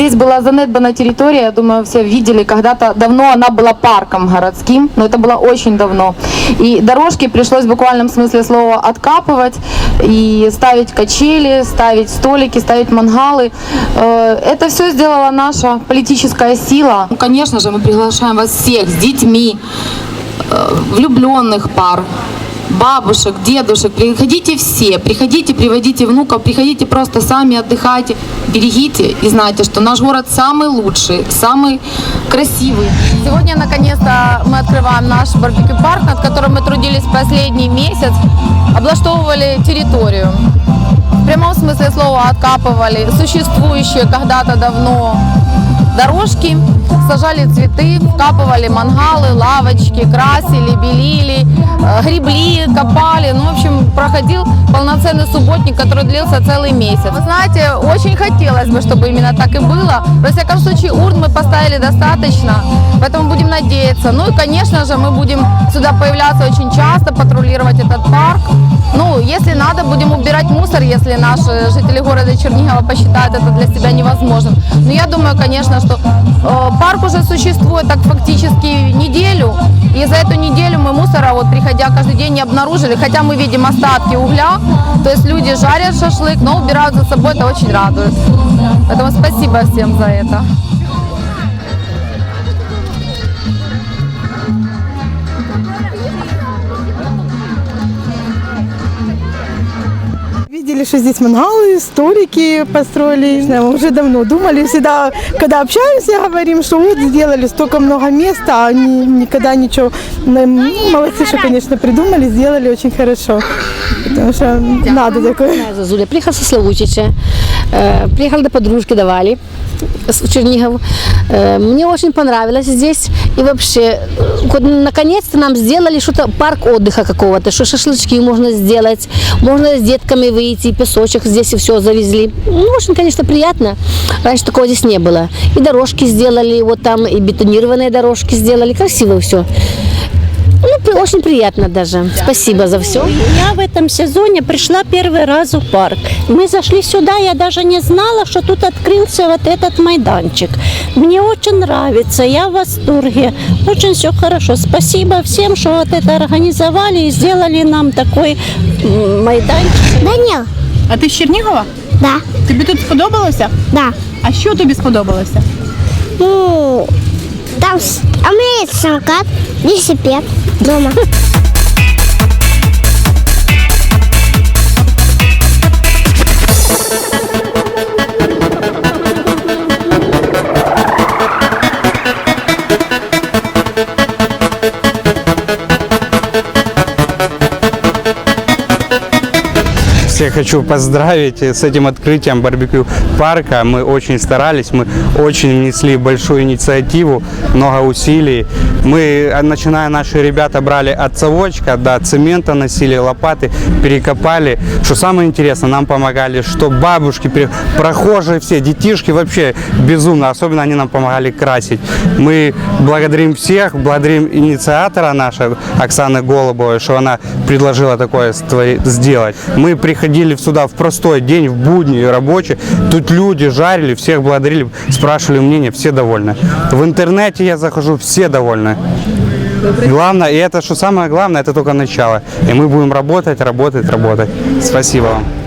Здесь была занедбана территория, я думаю, все видели, когда-то давно она была парком городским, но это было очень давно. И дорожки пришлось в буквальном смысле слова откапывать и ставить качели, ставить столики, ставить мангалы. Э, Это все сделала наша политическая сила. Ну, Конечно же, мы приглашаем вас всех с детьми, э, влюбленных пар, бабушек, дедушек. Приходите все, приходите, приводите внуков, приходите просто сами отдыхайте, берегите и знайте, что наш город самый лучший, самый красивый. Сегодня, наконец-то, мы открываем наш барбекю-парк, над которым мы трудились последний месяц, облаштовывали территорию. В прямом смысле слова откапывали существующие когда-то давно дорожки, сажали цветы, вкапывали мангалы, лавочки, красили, белили, э, гребли, копали. Ну, в общем, проходил полноценный субботник, который длился целый месяц. Вы знаете, очень хотелось бы, чтобы именно так и было. Во всяком случае, урн мы поставили достаточно, поэтому будем надеяться. Ну и, конечно же, мы будем сюда появляться очень часто, патрулировать этот парк. Ну, если надо, будем убирать мусор, если наши жители города Чернигова посчитают это для себя невозможным. Но я думаю, конечно, что э, парк уже существует так фактически неделю, и за эту неделю мы мусора, вот приходя каждый день, не обнаружили, хотя мы видим остатки угля, то есть люди жарят шашлык, но убирают за собой, это очень радует. Поэтому спасибо всем за это. Видели, что здесь мангалы, столики построили. Мы уже давно думали, всегда, когда общаемся, говорим, что вот сделали столько много места, а ни- никогда ничего. Ну, молодцы, что, конечно, придумали, сделали очень хорошо. Потому что надо такое. Зазуля. Приехал со Славутича. Э, Приехал до подружки, до Вали с- в Чернигов. Э, Мне очень понравилось здесь. И вообще, наконец-то нам сделали что-то, парк отдыха какого-то, что шашлычки можно сделать, можно с детками выйти, песочек здесь и все завезли. Ну, очень, конечно, приятно. Раньше такого здесь не было. И дорожки сделали, вот там, и бетонированные дорожки сделали. Красиво все. Ну, при- очень приятно даже. Спасибо за все. Я в этом сезоне пришла первый раз в парк. Мы зашли сюда, я даже не знала, что тут открылся вот этот майданчик. Мне очень нравится, я в восторге. Очень все хорошо. Спасибо всем, что вот это организовали и сделали нам такой м, майданчик. Даніл, А ти з Чернігова? да, Тобі тут сподобалося? да. А що тобі сподобалося? Ну, там, с- а у меня есть самокат, велосипед дома. Всех хочу поздравить с этим открытием барбекю парка. Мы очень старались, мы очень внесли большую инициативу, много усилий. Мы, а, начиная наши ребята, брали от совочка, до цемента носили, лопаты, перекопали. Что самое интересное, нам помогали, что бабушки, прохожие все, детишки вообще безумно, особенно они нам помогали красить. Мы благодарим всех, благодарим инициатора наша Оксаны Голубовой, что она предложила такое сделать. Мы приходили сюда в простой день, в будни рабочий, тут люди жарили, всех благодарили, спрашивали мнение, все довольны. В интернете я захожу, все довольны. Главное, и это, что самое главное, это только начало. И мы будем работать, работать, работать. Спасибо вам.